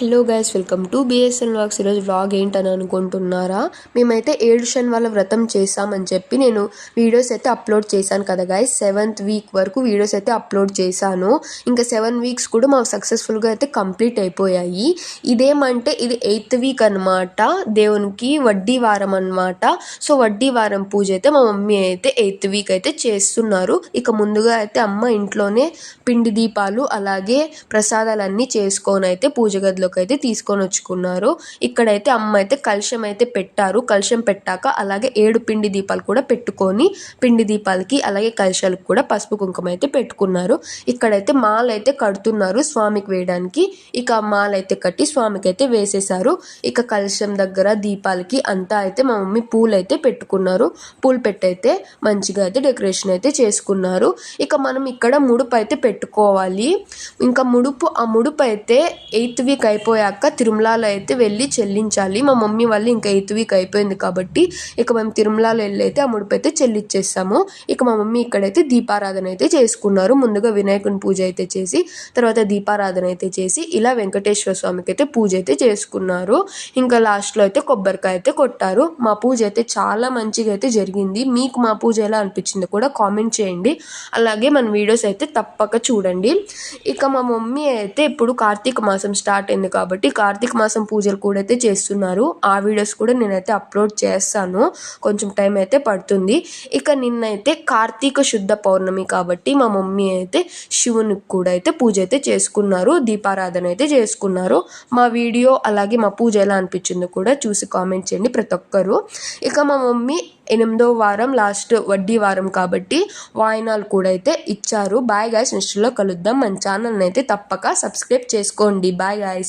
Hello guys welcome to BSN vlogs ఈరోజు vlog ఏంటని అనుకుంటున్నారా? మేమైతే ఏడు వాళ్ళ వ్రతం చేసామని చెప్పి నేను వీడియోస్ అయితే అప్లోడ్ చేశాను కదా గైస్ సెవెంత్ వీక్ వరకు వీడియోస్ అయితే అప్లోడ్ చేశాను. ఇంకా సెవెన్ వీక్స్ కూడా మాకు సక్సెస్ఫుల్గా అయితే కంప్లీట్ అయిపోయాయి. ఇదేమంటే ఇది ఎయిత్ వీక్ అనమాట దేవునికి వడ్డీ వారం అనమాట సో వడ్డీ వారం పూజ అయితే మా మమ్మీ అయితే ఎయిత్ వీక్ అయితే చేస్తున్నారు. ఇక ముందుగా అయితే అమ్మ ఇంట్లోనే పిండి దీపాలు అలాగే ప్రసాదాలన్నీ చేసుకొని అయితే పూజ గదిలో గదిలోకి అయితే తీసుకొని వచ్చుకున్నారు. ఇక్కడైతే అమ్మ అయితే కలుషం అయితే పెట్టారు. కలుషం పెట్టాక అలాగే ఏడు పిండి దీపాలు కూడా పెట్టుకొని పిండి దీపాలకి అలాగే కలుషాలకు కూడా పసుపు కుంకుమ అయితే పెట్టుకున్నారు. ఇక్కడైతే మాల అయితే కడుతున్నారు స్వామికి వేయడానికి. ఇక మాల అయితే కట్టి స్వామికి అయితే వేసేసారు ఇక కలుషం దగ్గర దీపాలకి అంతా అయితే మా మమ్మీ పూలు అయితే పెట్టుకున్నారు. పూలు పెట్టయితే మంచిగా అయితే డెకరేషన్ అయితే చేసుకున్నారు. ఇక మనం ఇక్కడ ముడుపు అయితే పెట్టుకోవాలి. ఇంకా ముడుపు ఆ ముడుపు అయితే ఎయిత్ వీక్ అయిపోయాక తిరుమలలో అయితే వెళ్ళి చెల్లించాలి. మా మమ్మీ వాళ్ళు ఇంకా ఎయిత్ వీక్ అయిపోయింది కాబట్టి ఇక మేము తిరుమలలో వెళ్ళి అయితే ఆ ముడుపు అయితే చెల్లించేస్తాము ఇక మా మమ్మీ ఇక్కడైతే దీపారాధన అయితే చేసుకున్నారు. ముందుగా వినాయకుని పూజ అయితే చేసి తర్వాత దీపారాధన అయితే చేసి ఇలా వెంకటేశ్వర స్వామికి అయితే పూజ అయితే చేసుకున్నారు. ఇంకా లాస్ట్లో అయితే కొబ్బరికాయ అయితే కొట్టారు. మా పూజ అయితే చాలా మంచిగా అయితే జరిగింది. మీకు మా పూజ ఎలా అనిపించిందో కూడా కామెంట్ చేయండి. అలాగే మన వీడియోస్ అయితే తప్పక చూడండి. ఇక మా మమ్మీ అయితే ఇప్పుడు కార్తీక మాసం స్టార్ట్ అయింది కాబట్టి కార్తీక మాసం పూజలు కూడా అయితే చేస్తున్నారు. ఆ వీడియోస్ కూడా నేనైతే అప్లోడ్ చేస్తాను. కొంచెం టైం అయితే పడుతుంది. ఇక నిన్నైతే కార్తీక శుద్ధ పౌర్ణమి కాబట్టి మా మమ్మీ అయితే శివునికి కూడా అయితే పూజ అయితే చేసుకున్నారు. దీపారాధన అయితే చేసుకున్నారు. మా వీడియో అలాగే మా పూజ ఎలా అనిపించిందో కూడా చూసి కామెంట్ చేయండి ప్రతి ఒక్కరు. ఇక మా మమ్మీ ఎనిమిదో వారం లాస్ట్ వడ్డీ వారం కాబట్టి వాయినాలు కూడా అయితే ఇచ్చారు. బాయ్ గాయస్ నెక్స్ట్లో కలుద్దాం. మన ఛానల్ని అయితే తప్పక సబ్స్క్రైబ్ చేసుకోండి. Bye guys